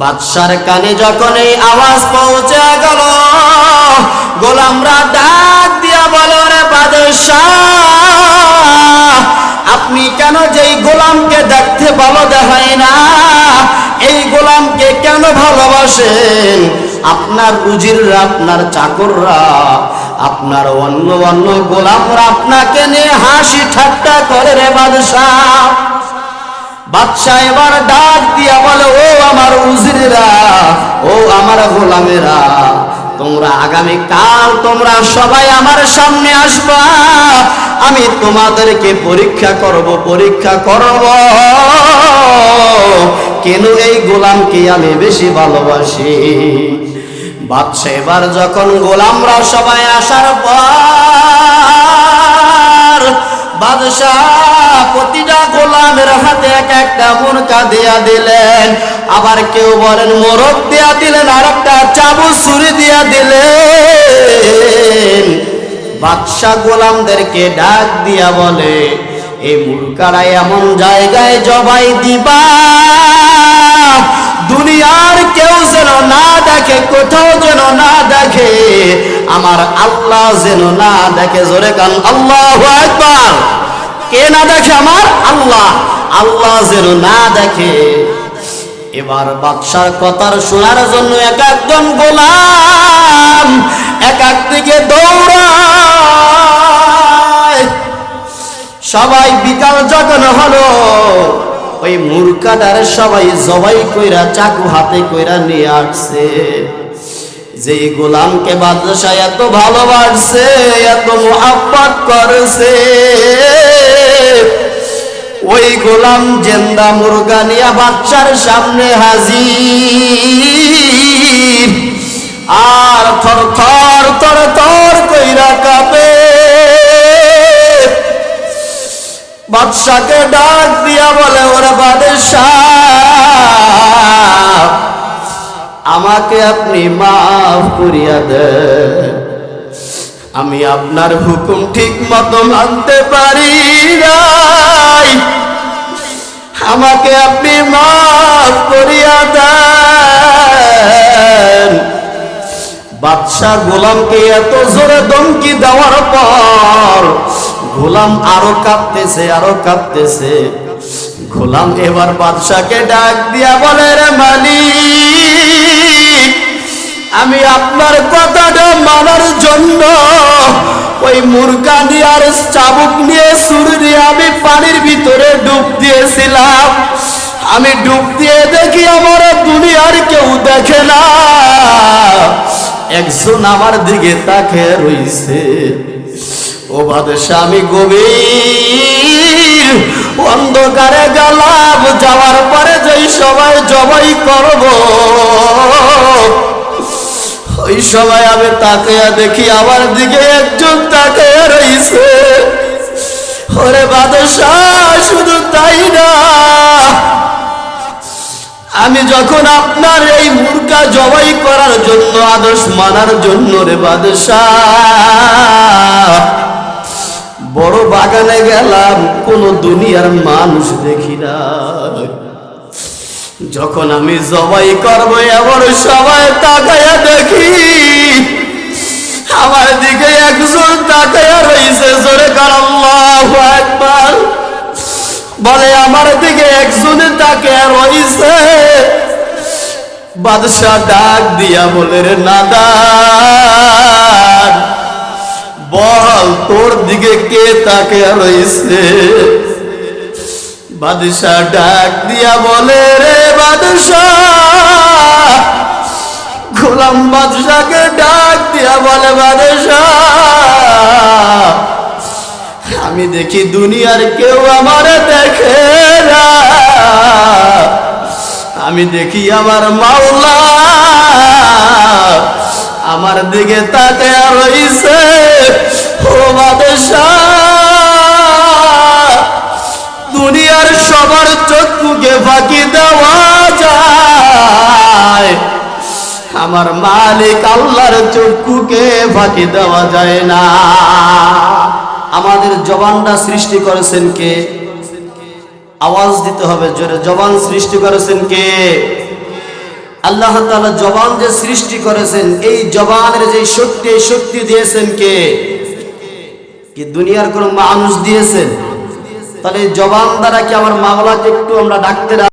বাদশার কানে যখন এই আওয়াজ পৌঁছে গেল, গোলামরা ডাক দিয়া বলে রে আপনি কেন যেই গোলামকে দেখতে ভালো দেখায় না? এই গোলামকে কেন ভালোবাসেন? আপনার উজিররা, আপনার চাকররা, আপনার অন্য অন্য গোলামরা আপনাকে নিয়ে হাসি ঠাট্টা করে রে বাদশাহ। বাদশাহ এবার ডাক দিয়া বলে, ও আমার গোলামেরা, তোমরা আগামী কাল তোমরা সবাই আমার সামনে আসবা। আমি তোমাদেরকে পরীক্ষা করব পরীক্ষা করব। কেন এই গোলামকে আমি বেশি ভালোবাসি? বাদশাহ এবার যখন গোলামরা সবাই আসার পর বাদশাহ প্রতিটা গোলামের হাতে এক একটা মুরকা দিয়া দিলেন। আবার কেউ বলেন, মোরগ দিয়া দিলেন আর একটা চাবু ছুরি দিয়া দিলেন। বাদশাহ গোলামদেরকে ডাক দিয়া বলে এই মুরকারা এমন জায়গায় জবাই দিবা। দুনিয়ার কেউ যেন না দেখে, কোথাও যেন না দেখে আমার আল্লাহ যেন না দেখে, জোরে কান, আল্লাহ একবার কে না দেখে আমার? আল্লাহ। আল্লাহ যেন না দেখে। এবার বাদশার কথার শোনার জন্য এক একজন গোলাম এক এক দিকে দৌড়ায়। সবাই বিকাল যখন হলো, ওই মুরকাটার সবাই জবাই কইরা চাকু হাতে কইরা নিয়ে আসছে। যে গোলামকে বাদশাহ এত ভালোবাসছে এত মোহাব্বত করছে। ওই গোলাম জেন্দা মুরগা নিয়া বাচ্চার সামনে হাজির। আর থর থর তর তর কইরা কাঁপে। বাদশাকে ডাক দিয়া বলে, ওরা বাদশাহ আমাকে আপনি মাফ করিয়া দেন। আমি আপনার হুকুম ঠিক মতো মানতে পারি আমাকে আপনি মাফ করিয়া দেন। বাদশাহ গোলামকে এত জোরে দমকি দেওয়ার পর গোলাম আরও কাঁপতেছে আরও কাঁপতেছে। গোলাম এবার বাদশাকে ডাক দিয়া বলে, রে মালিক, আমি আপনার কথাটা মানার জন্য ওই মুরগা নিয়ে আর চাবুক নিয়ে সুর দিয়ে আমি পানির ভিতরে ডুব দিয়েছিলাম। আমি ডুব দিয়ে দেখি আমার দুনিয়ার কেউ দেখে না। একজন আমার দিকে তাকে রইছে। ও বাদশাহ আমি গভীর অন্ধকারে গেলাম, যাওয়ার পরে যেই সবাই জবাই করব। ওই সময় আমি তাকে দেখি আমার দিকে একজন তাকে রইছে ওরে বাদশাহ, শুধু তাই না। আমি যখন আপনার এই মুরগা জবাই করার জন্য, আদর্শ মানার জন্য রে বাদশাহ। বাগানে গেলাম, কোন দুনিয়ার মানুষ দেখি না। যখন আমি জবাই করব, এমন সবাই তাকাইয়া দেখি। আমার দিকে একজন তাকাইয়া রয়েছে জোরে কার আল্লাহু আকবার। বলে, আমার দিকে একজনে তাকে রইছে। বাদশাহ ডাক দিয়া বলে, রে বল তোর দিকে কে তাকে রইছে? বাদশাহ ডাক দিয়া বলে, রে বাদশাহ! গোলাম বাদশাকে ডাক দিয়া বলে, বাদশাহ, আমি দেখি দুনিয়ার কেউ আমার দেখে না। আমি দেখি আমার মাওলা, আমার দিকে তাকে রইছে। দুনিয়ার সবার চক্ষুকে ফাঁকি দেওয়া যায়। আমার মালিক আল্লাহর চক্ষুকে ফাঁকি দেওয়া যায় না। আমাদের জবানটা সৃষ্টি করেছেন কে? আওয়াজ দিতে হবে জোরে, জবান সৃষ্টি করেছেন কে? আল্লাহ জবান যে সৃষ্টি করেছেন, এই জবানের যে শক্তি শক্তি দিয়েছেন কে? কি দুনিয়ার কোনো মানুষ দিয়েছেন তাহলে জবান দ্বারা কি আমার মামলাকে একটু আমরা ডাকতে